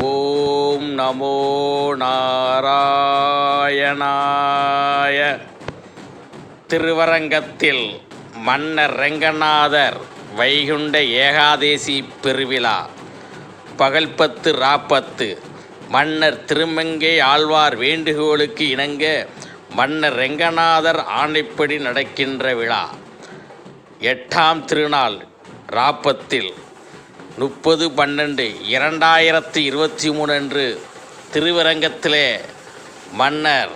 ஓம் நமோ நாராயணாய. திருவரங்கத்தில் மன்னர் ரெங்கநாதர் வைகுண்ட ஏகாதேசி பெருவிழா. பகல்பத்து ராப்பத்து மன்னர் திருமங்கை ஆழ்வார் வேண்டுகோளுக்கு இணங்க மன்னர் ரெங்கநாதர் ஆணைப்படி நடக்கின்ற விழா. எட்டாம் திருநாள் ராப்பத்தில் முப்பது பன்னெண்டு இரண்டாயிரத்தி இருபத்தி மூணு அன்று திருவரங்கத்திலே மன்னர்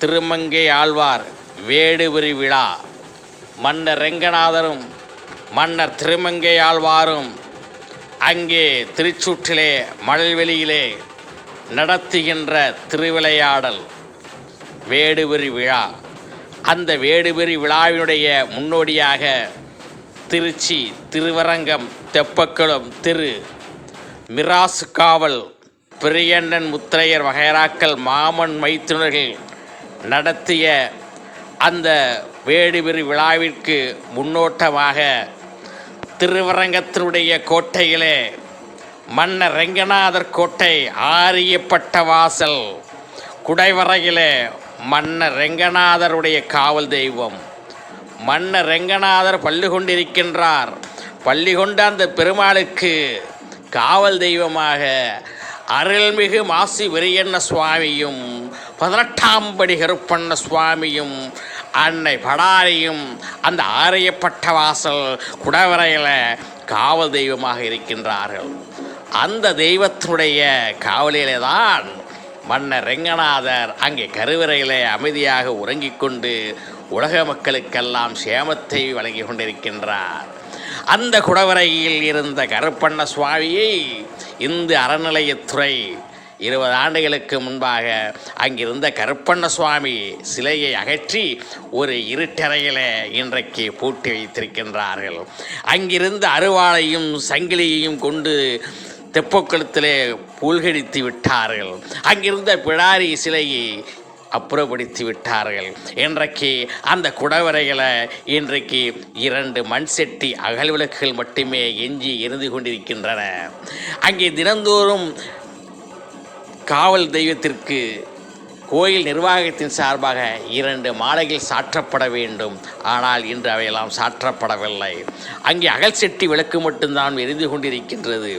திருமங்கை ஆழ்வார் வேடுவிரி விழா. மன்னர் ரெங்கநாதரும் மன்னர் திருமங்கை ஆழ்வாரும் அங்கே திருச்சுற்றிலே மழல்வெளியிலே நடத்துகின்ற திருவிளையாடல் வேடுபெரி விழா. அந்த வேடுவிரி விழாவினுடைய முன்னோடியாக திருச்சி திருவரங்கம் தெப்பக்குளம் திரு மிராசு காவல் பிரியண்ணன் முத்திரையர் வகைராக்கள் மாமன் மைத்துனர்கள் நடத்திய அந்த வேடுவிரி விழாவிற்கு முன்னோட்டமாக திருவரங்கத்தினுடைய கோட்டையிலே மன்னர் ரெங்கநாதர் கோட்டை ஆரியப்பட்ட வாசல். குடைவரையிலே மன்னர் ரெங்கநாதருடைய காவல் தெய்வம். மன்னர் ரெங்கநாதர் பள்ளி கொண்டிருக்கின்றார். பள்ளி கொண்ட அந்த பெருமாளுக்கு காவல் தெய்வமாக அருள்மிகு மாசி விரியண்ண சுவாமியும் பதினெட்டாம் படி கருப்பண்ண சுவாமியும் அன்னை படாரியும் அந்த ஆரியப்பட்ட வாசல் குடவரையில் காவல் தெய்வமாக இருக்கின்றார்கள். அந்த தெய்வத்தினுடைய காவலிலே தான் மன்னர் ரெங்கநாதர் அங்கே கருவறையிலே அமைதியாக உறங்கிக் கொண்டு உலக மக்களுக்கெல்லாம் சேமத்தை வழங்கி கொண்டிருக்கின்றார். அந்த குடவரையில் இருந்த கருப்பண்ண சுவாமியை இந்து அறநிலையத்துறை இருபது ஆண்டுகளுக்கு முன்பாக அங்கிருந்த கருப்பண்ண சுவாமி சிலையை அகற்றி ஒரு இருட்டறையில் இன்றைக்கு பூட்டி வைத்திருக்கின்றார்கள். அங்கிருந்த அருவாளையும் சங்கிலியையும் கொண்டு தெப்பக்குளத்திலே பூழ்கடித்து விட்டார்கள். அங்கிருந்த பிடாரி சிலையை அப்புறப்படுத்தி விட்டார்கள். இன்றைக்கு அந்த குடவரைகளை இன்றைக்கு இரண்டு மண் செட்டி அகல் விளக்குகள் மட்டுமே எஞ்சி எரிந்து கொண்டிருக்கின்றன. அங்கே தினந்தோறும் காவல் தெய்வத்திற்கு கோயில் நிர்வாகத்தின் சார்பாக இரண்டு மாலைகள் சாற்றப்பட வேண்டும். ஆனால் இன்று அவையெல்லாம் சாற்றப்படவில்லை. அங்கே அகல் செட்டி விளக்கு மட்டும்தான் எரிந்து கொண்டிருக்கின்றது.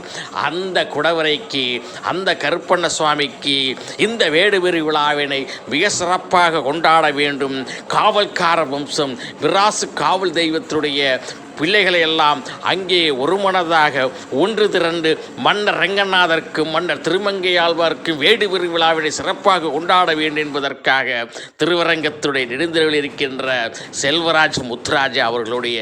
அந்த குடவரைக்கு அந்த கருப்பண்ண சுவாமிக்கு இந்த வேடுவெறி விழாவினை மிக சிறப்பாக கொண்டாட வேண்டும். காவல்கார வம்சம் விராசு காவல் தெய்வத்துடைய பிள்ளைகளை எல்லாம் அங்கே ஒருமனதாக ஒன்று திரண்டு மன்னர் ரங்கநாதருக்கு மன்னர் திருமங்கை ஆழ்வாருக்கு வேடு விழாவினை சிறப்பாக கொண்டாட வேண்டும் என்பதற்காக திருவரங்கத்துடைய நெடுந்தரவில் இருக்கின்ற செல்வராஜ் முத்துராஜா அவர்களுடைய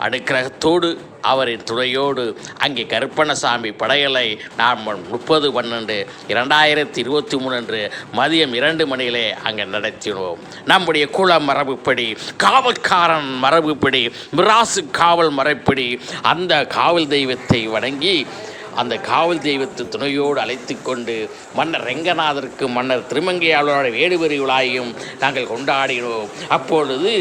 அனுக்கிரகத்தோடு அவரின் துணையோடு அங்கே கருப்பணசாமி படையலை நாம் முப்பது பன்னெண்டு இரண்டாயிரத்தி இருபத்தி மூணு அன்று மதியம் இரண்டு மணியிலே அங்கே நடத்தினோம். நம்முடைய குல மரபுப்படி காவல்காரன் மரபுப்படி மிராசு காவல் மரப்படி அந்த காவல் தெய்வத்தை வணங்கி அந்த காவல் தெய்வத்து துணையோடு அழைத்து கொண்டு மன்னர் ரெங்கநாதருக்கு மன்னர் திருமங்கையாளரோட வேடுபெறி விழாயும் நாங்கள் கொண்டாடினோம். அப்பொழுது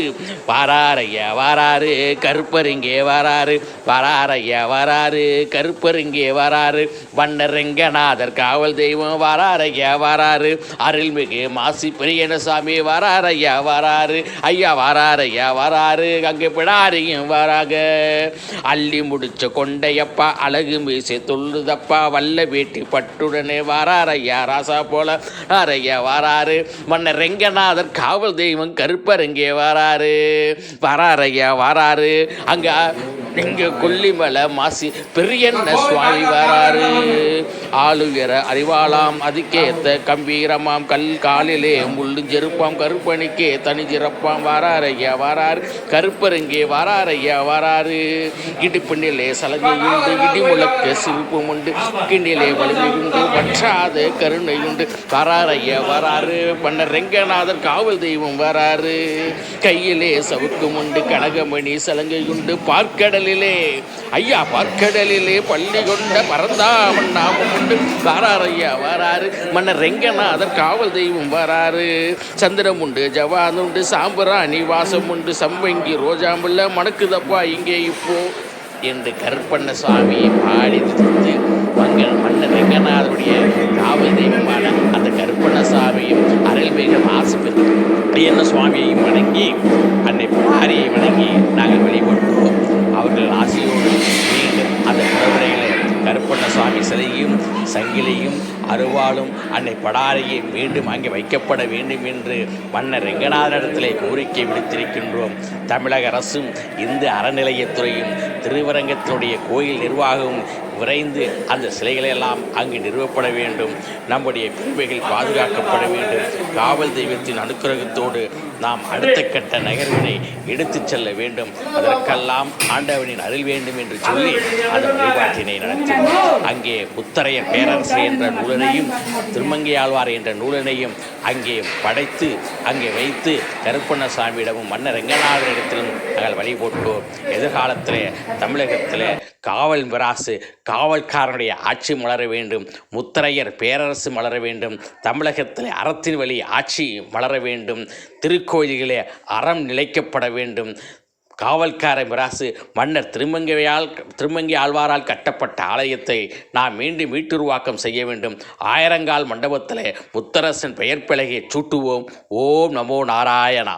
வாராரையா வாராரு கருப்பருங்கே வாராரு வாராரையா வாராரு கருப்பர் வாராரு மன்னர் ரெங்கநாதர் காவல் தெய்வம் வாராரையா வாராரு அருள்மிகு மாசி பெரியனசாமி வாராரையா வாராரு ஐயா வாராரையா வாராரு அங்கே பிடாரியும் வாராக. அள்ளி முடிச்ச கொண்டையப்பா அழகு மீசை சொல்லுதப்பா வல்ல வேட்டி பட்டுடனே வாராரையா ராசா போல ஆரையா வாராரு மன்னர் ரெங்கநாதர் காவல் தெய்வம் கருப்பர் இங்கே வாராரு வாராரையா வாராரு அங்க இங்கே கொல்லிமலை மாசி பெரியண்ண சுவாமி வராரு. ஆளுகிற அறிவாளாம் அதுக்கேத்த கம்பீரமாம் கல் காலிலே முள்ளு ஜெருப்பாம் கருப்பணிக்கே தனி ஜிறப்பாம் வாராரையா வாராரு. கருப்பருங்கே வாராரையா வாராரு. இடுப்பிண்ணிலே சலங்கை உண்டு இடி முழக்க சிரிப்பும் உண்டு. கிண்ணிலே வலிமை உண்டு வற்றாத கருணை உண்டு. வராரையா வராரு. பண்ண ரெங்கநாதர் காவல் தெய்வம் வராரு. கையிலே சவுக்கும் உண்டு கனகமணி சலங்கை உண்டு. பார்க்கடல் பரங்கடலிலே ஐயா பார்க்கடலிலே பள்ளி கொண்ட பரந்தாமன் நாமம் உண்டு. வாரார் ஐயா வாராரு. மன்னர் ரெங்கநாதர் காவல் தெய்வம் வாராரு. சந்திரம் உண்டு ஜவான் உண்டு சாம்பராணி வாசம் உண்டு சம்பங்கி ரோஜாம்புல்ல மணக்குதப்பா இங்கே இப்போ என்று கற்பண்ண சுவாமியை பாடி துதித்து மங்கள் மன்னர் ரெங்கநாதருடைய காவல் தெய்வமான அந்த கற்பண்ண சுவாமியும் அருள்வேகம் ஆசிபெற்று என்ன சுவாமியையும் வணங்கி அன்னை பாரியை வணங்கி நாங்கள் வழிபட்டோம் சங்கிலியும் அருவாளும் அன்னை படாரியை மீண்டும் அங்கே வைக்கப்பட வேண்டும் என்று மன்னர் ரெங்கநாதனிடத்திலே கோரிக்கை விடுத்திருக்கின்றோம். தமிழக அரசும் இந்து அறநிலையத்துறையும் திருவரங்கத்தினுடைய கோயில் நிர்வாகம் விரைந்து அந்த சிலைகளை எல்லாம் அங்கு நிறுவப்பட வேண்டும். நம்முடைய பெருமைகள் பாதுகாக்கப்பட வேண்டும். காவல் தெய்வத்தின் அனுக்கிரகத்தோடு நாம் அடுத்த கட்ட நகர்வினை எடுத்துச் செல்ல வேண்டும். அதற்கெல்லாம் ஆண்டவனின் அருள் வேண்டும் என்று சொல்லி அந்த வழிபாட்டினை நடத்தினோம். அங்கே முத்தரையர் பேரரசு என்ற நூலனையும் திருமங்கையாழ்வார் என்ற நூலனையும் அங்கே படைத்து அங்கே வைத்து கருப்பண்ணசாமியிடமும் மன்னர் ரெங்கநாதரிடத்திலும் நாங்கள் வழி போட்டோம் எதிர்காலத்தில் தமிழகத்தில் காவல் மிராசு காவல்காரனுடைய ஆட்சி மலர வேண்டும் முத்தரையர் பேரரசு மலர வேண்டும் தமிழகத்தில் அறத்தின் வழி ஆட்சி மலர வேண்டும் திருக்கோயில்களே அறம் நிலைக்கப்பட வேண்டும் காவல்கார மிராசு மன்னர் திருமங்கையால் திருமங்கை ஆழ்வாரால் கட்டப்பட்ட ஆலயத்தை நாம் மீண்டும் மீட்டுருவாக்கம் செய்ய வேண்டும். ஆயிரங்கால் மண்டபத்தில் முத்தரசன் பெயர் பிழையை சூட்டுவோம். ஓம் நமோ நாராயணா.